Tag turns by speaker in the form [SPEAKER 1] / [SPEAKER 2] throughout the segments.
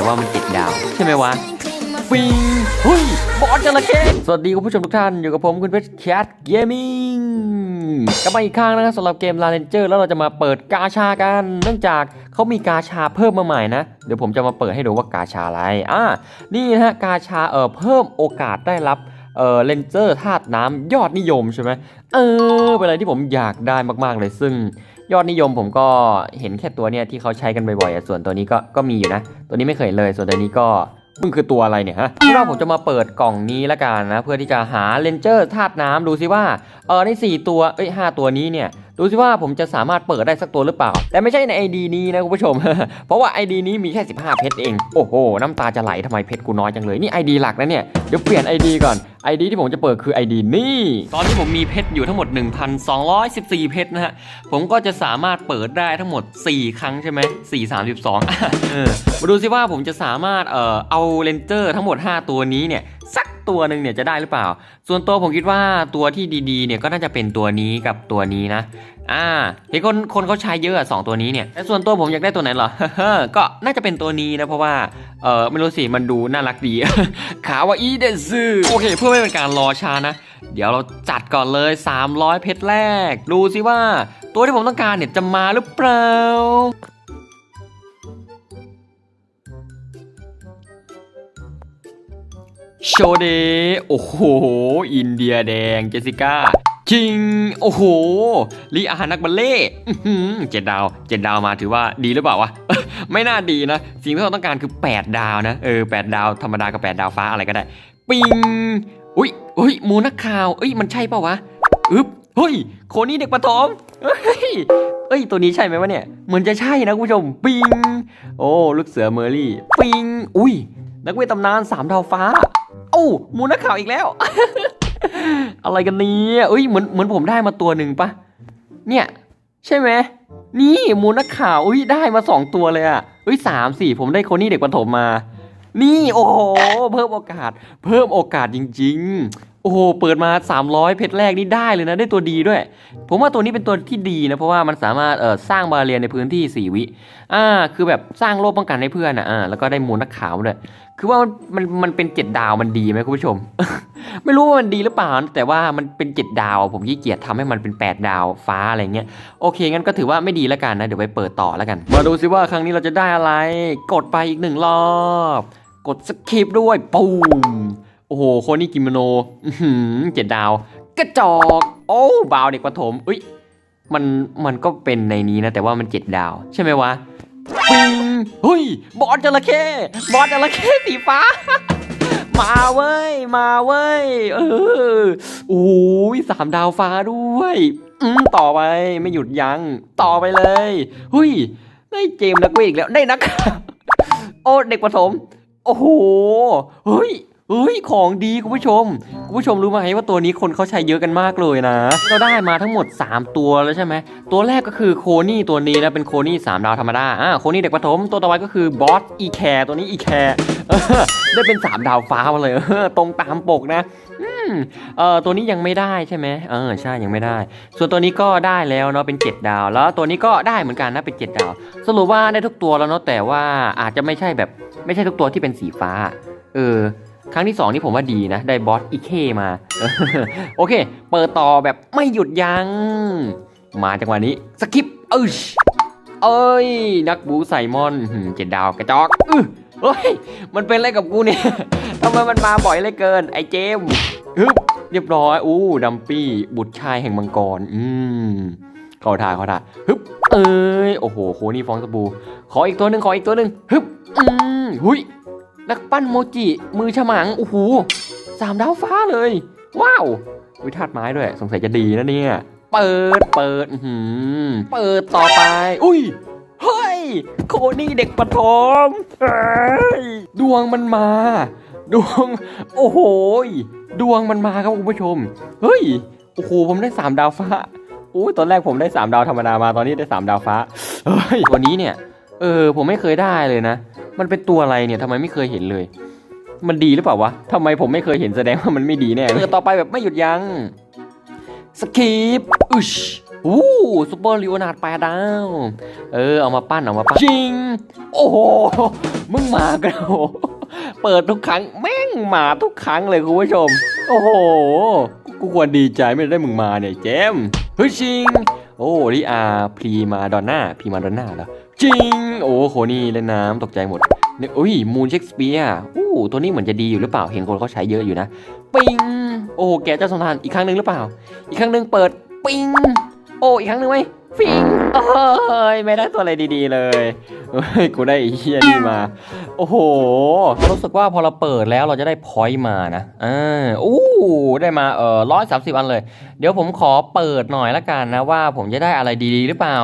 [SPEAKER 1] แต่ว่ามันติดดาว ใช่ไหมวะฟิงเฮ้ยบอสจระเข้สวัสดีคุณผู้ชมทุกท่านอยู่กับผมคุณเพชรแคทเกมมิ่งกลับมาอีกครั้งนะครับสำหรับเกมลาเ n นเจอร์แล้วเราจะมาเปิดกาชากัน เนื่องจากเขามีกาชาเพิ่มมาใหม่นะ เดี๋ยวผมจะมาเปิดให้ดูว่ากาชาอะไรอ่านี่นะฮะกาชาเอ่อเพิ่มโอกาสได้รับเออเลนเจอร์ธาตุน้ำยอดนิยมใช่ไหมเออเป็นอะไรที่ผมอยากได้มากๆเลยซึ่ง ยอดนิยมผมก็เห็นแค่ตัวเนี้ยที่เขาใช้กันบ่อยๆส่วนตัวนี้ก็ก็มีอยู่นะ ตัวนี้ไม่เคยเลย ส่วนตัวนี้ก็มึงคือตัวอะไรเนี่ยฮะเราผมจะมาเปิดกล่องนี้ละกันนะ เพื่อที่จะหาเลนเจอร์ธาตุน้ำดูซิว่าเออใน 4 ตัวเอ้ยหตัวนี้เนี่ยดูซิว่าผมจะสามารถเปิดได้สักตัวหรือเปล่า แต่ไม่ใช่ใน ID นี้นะคุณผู้ชม เพราะว่า ID นี้มีแค่ 15 เพชรเอง โอ้โห น้ำตาจะไหลทำไมเพชรกูน้อยจังเลย นี่ ID หลักนะเนี่ย เดี๋ยวเปลี่ยน ID ก่อน ไอดีที่ผมจะเปิดคือไอดีนี่ ตอนที่ผมมีเพชรอยู่ทั้งหมด 1,214 เพชรนะฮะ ผมก็จะสามารถเปิดได้ทั้งหมด 4 ครั้งใช่ไหม4 32เออมาดูซิว่าผมจะสามารถเอ่อเอาเลนเจอร์ทั้งหมด 5 ตัวนี้เนี่ยสักตัวหนึ่งเนี่ยจะได้หรือเปล่า ส่วนตัวผมคิดว่าตัวที่ดีๆเนี่ยก็น่าจะเป็นตัวนี้กับตัวนี้นะ อ่าเห็นคนคนเขาใช้เยอะอะสองตัวนี้เนี่ยแต่ส่วนตัวผมอยากได้ตัวไหนเหรอ ก็น่าจะเป็นตัวนี้นะเพราะว่า เออไม่รู้สิ มันดูน่ารักดีขาวาอีเดซึโอเค เพื่อไม่เป็นการรอช้านะ เดี๋ยวเราจัดก่อนเลย 300 เพชรแรก ดูสิว่า ตัวที่ผมต้องการเนี่ยจะมาหรือเปล่าโชเดโอ้โห อินเดียแดง เจสิก้า คิง โอ้โหลีอานักบัลเล่เจ็ดดาวเจ็ดดาวมาถือว่าดีหรือเปล่าวะ ไม่น่าดีนะ สิ่งที่เราต้องการคือ 8 ดาวนะ เออ 8 ดาวธรรมดากับ 8 ดาวฟ้าอะไรก็ได้ ปิง อุ้ยอุ้ยมูนักข่าวเอ้ย มันใช่เปล่าวะ อึ๊บ เฮ้ย โคนี่เด็กประถมเฮ้ยเอ้ย ตัวนี้ใช่ไหมวะเนี่ย เหมือนจะใช่นะคุณผู้ชม ปิง โอ้ ลูกเสือเมอร์รี่ ปิง อุ้ย นักเวทตำนานสามดาวฟ้า โอ้ มูนักข่าวอีกแล้ว อะไรกันเนี่ยเอ้ยเหมือนเหมือนผมได้มาตัวหนึ่งปะเนี่ย ใช่ไหมนี่มูนักข่าวอุ้ยได้มาสองตัวเลยอะเอ้ยสามสี่ผมได้คนนี้เด็กประถมมา นี่โอ้โหเพิ่มโอกาส เพิ่มโอกาสจริง ๆ โอ้โหเปิดมา 300 เพชรแรกนี่ได้เลยนะ ได้ตัวดีด้วย ผมว่าตัวนี้เป็นตัวที่ดีนะ เพราะว่ามันสามารถเอ่อสร้างบาเรียนในพื้นที่ 4 วิอ่าคือแบบสร้างโล่ป้องกันให้เพื่อนอะอ่าแล้วก็ได้มูลนักข่าวด้วยคือว่ามันมันมันเป็นเจ็ดดาวมันดีไหมคุณผู้ชม ไม่รู้ว่ามันดีหรือเปล่า แต่ว่ามันเป็นเจ็ดดาว ผมขี้เกียจทำให้มันเป็นแปดดาวฟ้าอะไรเงี้ยโอเคงั้นก็ถือว่าไม่ดีแล้วกันนะ เดี๋ยวไปเปิดต่อแล้วกัน มาดูซิว่าครั้งนี้เราจะได้อะไร กดไปอีกหนึ่งรอบ กดสคิปด้วยปูมโอ้โหโคนี่กิโมโนเจ็ดดาว กระจอก โอ้บาวเด็กประถมอุ้ยมันมันก็เป็นในนี้นะ แต่ว่ามันเจ็ดดาว ใช่ไหมวะปิงเฮ้ย บอสจระเข้บอสจระเข้สีฟ้า มาเว้ย มาเว้ย เออโอ้ยสามดาวฟ้าด้วยอืมต่อไปไม่หยุดยัง้งต่อไปเลยเฮ้ยได้เจมส์นักวทอีกแล้วได้นัก โอ้เด็กประถมโอ้โหเฮ้ยเฮ้ยของดีคุณผู้ชม คุณผู้ชมรู้ไหมว่าตัวนี้คนเขาใช้เยอะกันมากเลยนะ เราได้มาทั้งหมด 3 ตัวแล้วใช่ไหม ตัวแรกก็คือโคนี่ตัวนี้นะเป็นโคนี่3ดาวธรรมดาอ่าโคนี่เด็กประถมตัวต่อไปก็คือบอสอีแคร์ตัวนี้อีแคร์ ได้เป็น 3 ดาวฟ้ามาเลยตรงตามปกนะเออตัวนี้ยังไม่ได้ใช่ไหมเออใช่ยังไม่ได้ ส่วนตัวนี้ก็ได้แล้วเนาะเป็น 7 ดาว แล้วตัวนี้ก็ได้เหมือนกันนะเป็น 7 ดาว สรุปว่าได้ทุกตัวแล้วเนาะแต่ว่าอาจจะไม่ใช่แบบไม่ใช่ทุกตัวที่เป็นสีฟ้า เออครั้งที่สองนี่ผมว่าดีนะ ได้บอสอีเคมา โอเค เปิดต่อแบบไม่หยุดยัง้งมาจังหวะนี้สกิปเอ้ยเอ้ย นักบูไซมอนเจ็ดดาวกระจอกออ เฮ้ย มันเป็นอะไรกับกูเนี่ยทำไมมันมาบ่อยเหลยเกิน ไอ้เจมส์ฮึบเรียบร้อย อู้ดัมปี้ บุตรชายแห่งมังกร อืมเข้าท่าเข้าท่าฮึบ เอ้ย โอ้โห โคนี่ฟองสบู่ ขออีกตัวหนึ่งขออีกตัวหนึ่งฮึบ อืมหุยนักปั้นโมจิ มือฉมัง โอ้โหสามดาวฟ้าเลย ว้าว วิธาตุไม้ด้วย สงสัยจะดีนะเนี่ย เปิด เปิดอื้อหือเปิดต่อไป อุ้ยเฮ้ย โคนี่เด็กปฐมดวงมันมา ดวง โอ้โหดวงมันมาครับคุณผู้ชม เฮ้ย โอ้โห ผมได้สามดาวฟ้าอุ้ยตอนแรกผมได้สามดาวธรรมดามา ตอนนี้ได้สามดาวฟ้า เฮ้ย วันนี้เนี่ย เออ ผมไม่เคยได้เลยนะ มันเป็นตัวอะไรเนี่ยทำไมไม่เคยเห็นเลย มันดีหรือเปล่าวะทำไมผมไม่เคยเห็นแสดงว่ามันไม่ดีแน่เลยต่อไปแบบไม่หยุดยัง้ง สกีปอุชอู้ซูเปอร์ลิโอนาร์ดแปดดาว เออ เอามาปั้น เอามาปั้นจริง โอ้โห มึงมากันโอ้โหเปิดทุกครั้ง แม่งมาทุกครั้งเลยคุณผู้ชม โอ้โห กูควรดีใจไม่ได้มึงมาเนี่ยเจมเฮ้ยชิง โอ้ลิอาพรีมาดอนน่าพรีมาดอนน่าเหรอจริง โอ้โหนี่เล่นน้ำตกใจหมดเนี่ยอุ้ยมูนเชคสเปียร์อู้ตัวนี้เหมือนจะดีอยู่หรือเปล่าเห็นคนเขาใช้เยอะอยู่นะ ปิง โอ้แกเจ้าสมทานอีกครั้งหนึ่งหรือเปล่า อีกครั้งหนึ่งเปิดปิงโอ้อีกครั้งหนึ่งไหมฟิงเอ้ยไม่ได้ตัวอะไรดีๆเลยเฮ้ยกูได้อ้เฮียนี่มา โอ้โหรู้สึกว่าพอเราเปิดแล้วเราจะได้พอยต์มานะอ่าอู้ได้มาเอ่อร้อยสามสิบอันเลย เดี๋ยวผมขอเปิดหน่อยละกันนะว่าผมจะได้อะไรดีๆ หรือเปล่า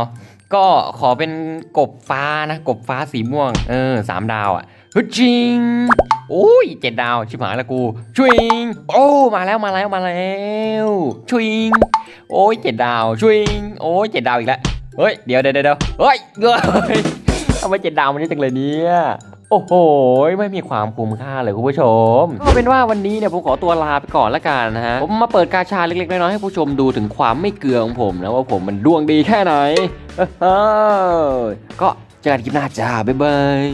[SPEAKER 1] ก็ขอเป็นกบฟ้านะ กบฟ้าสีม่วง เออสามดาวอะ่ะฮึจริง โอ้ยเจ็ดดาวชิบหายละกูชวิงโอ้มาแล้วมาแล้วมาแล้วชวิงโอ้ยเจ็ดดาวชวิงโอ้ยเจ็ดดาวอีกแล้วเฮ้ยเดี๋ยวเดี๋ยวเดี๋ยวเฮ้ยเฮ้ยทำไมเจ็ดดาวมันเยอะจังเลยเนี่ยโอ้โห ไม่มีความคุ้มค่าเลยคุณผู้ชมก็เป็นว่าวันนี้เนี่ยผมขอตัวลาไปก่อนละกันนะฮะ ผมมาเปิดกาชาเล็กๆ น้อยๆให้ผู้ชมดูถึงความไม่เกลือของผมนะว่าผมมันดวงดีแค่ไหน ก็เจอกันคลิปหน้าจ้า บ๊ายบาย